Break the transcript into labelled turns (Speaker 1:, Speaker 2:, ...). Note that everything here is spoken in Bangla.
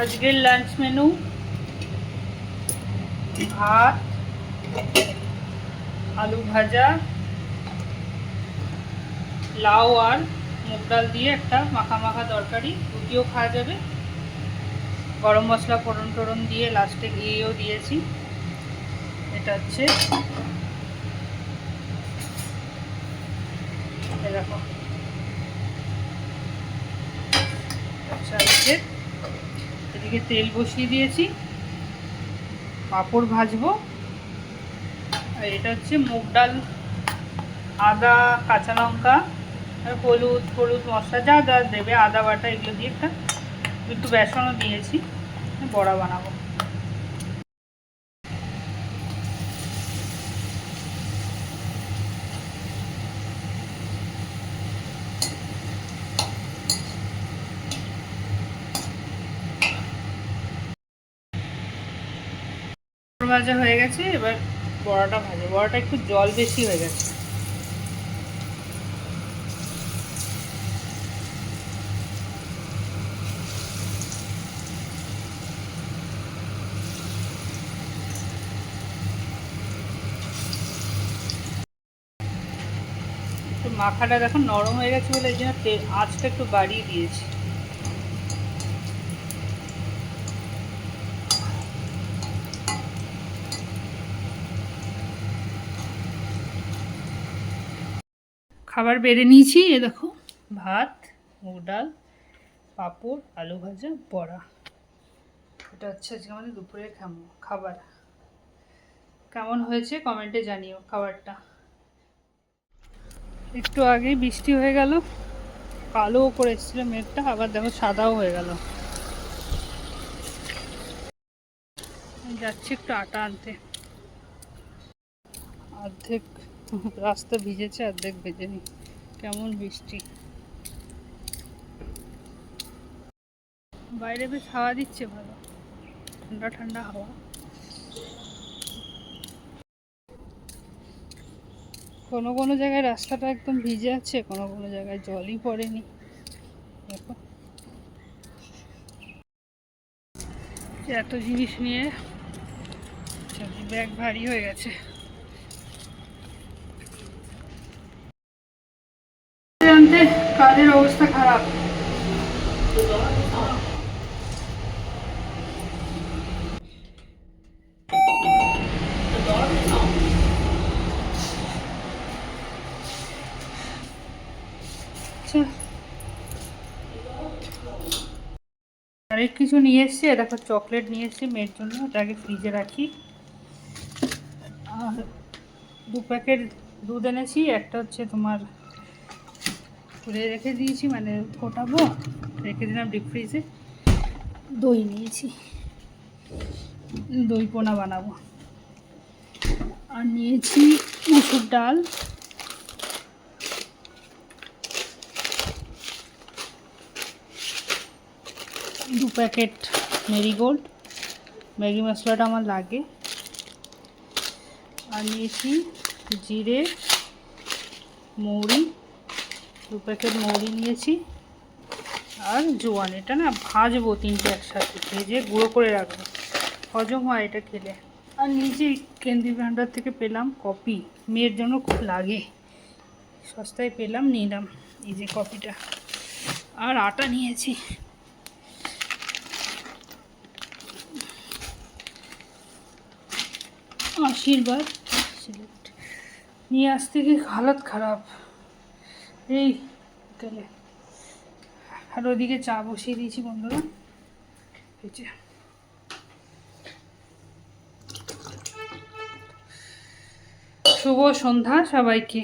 Speaker 1: আজকের লাঞ্চ মেনু ভাত, আলু ভাজা, লাউ আর মুগ ডাল দিয়ে একটা মাখা মাখা তরকারি, রুটিও খাওয়া যাবে। গরম মশলা ফোড়ন টোড়ন দিয়ে লাস্টে ঘিয়েও দিয়েছি। এটা হচ্ছে এরকম। আচ্ছা এদিকে তেল বসিয়ে দিয়েছি। পাঁপড় ভাজবো। আর এটা হচ্ছে মুগ ডাল, আদা, কাঁচা লঙ্কা, আর হলুদ হলুদ মশলা যা যা দেবে, আদা বাটা এগুলো দিয়ে একটা, একটু বেসনও দিয়েছি, বড়া বানাবো। ভাজা হয়ে গেছে, এবার বড়াটা ভাজা বড়াটা একটু জল বেশি হয়ে গেছে। মাখাটা দেখো নরম হয়ে গেছে বলে এই জন্য আঁচটা একটু বাড়িয়ে দিয়েছি। খাবার বেড়ে নিয়েছি এ দেখো। ভাত মুগ ডাল পাঁপড় আলু ভাজা বড়া। এটা হচ্ছে আজকে আমাদের দুপুরের খাম- খাবার। কেমন হয়েছে কমেন্টে জানিও খাবারটা। একটু আগেই বৃষ্টি হয়ে গেল কালো করে এসেছিল মেঘটা আবার দেখো সাদাও হয়ে গেল। যাচ্ছি একটু আটা আনতে। অর্ধেক রাস্তা ভিজেছে, অর্ধেক ভেজেনি কেমন বৃষ্টি। বাইরে বেশ হাওয়া দিচ্ছে ভালো। ঠান্ডা ঠান্ডা হাওয়া। কোনো কোনো জায়গায় রাস্তাটা একদম ভিজে আছে, কোনো কোনো জায়গায় জলই পড়েনি। এত জিনিস নিয়ে ব্যাগ ভারী হয়ে গেছে। কাজের অবস্থা খারাপ। অনেক কিছু নিয়ে এসছি, দেখো চকলেট নিয়ে এসছি মেয়ের জন্য, ওটাকে ফ্রিজে রাখি আর দু প্যাকেট দুধ এনেছি, একটা হচ্ছে তোমার খুলে রেখে দিয়েছি মানে ফোটাবো। রেখে দিলাম ডিপ ফ্রিজে দই নিয়েছি। দই পোনা বানাবো। আর নিয়েছি মুসুর ডাল। দু প্যাকেট মেরিগোল্ড ম্যাগি মশলাটা আমার লাগে। আর নিয়েছি জিরে মৌরি। দু প্যাকেট মৌরি নিয়েছি। আর জোয়ান, এটা না ভাজবো তিনটে একসাথে, ভেজে গুঁড়ো করে রাখব। হজম হয় এটা খেলে। আর নিজে কেন্দ্রি ভান্ডার থেকে পেলাম কপি। মেয়ের জন্য খুব লাগে। সস্তায় পেলাম, নিলাম এই যে কপিটা। আর আটা নিয়েছি। আশীর্বাদ, সিলেক্ট। নিয়ে আসতে গিয়ে হালত খারাপ। এই গেলে আর ওদিকে চা বসিয়ে দিয়েছি বন্ধুরা। এই শুভ সন্ধ্যা সবাইকে।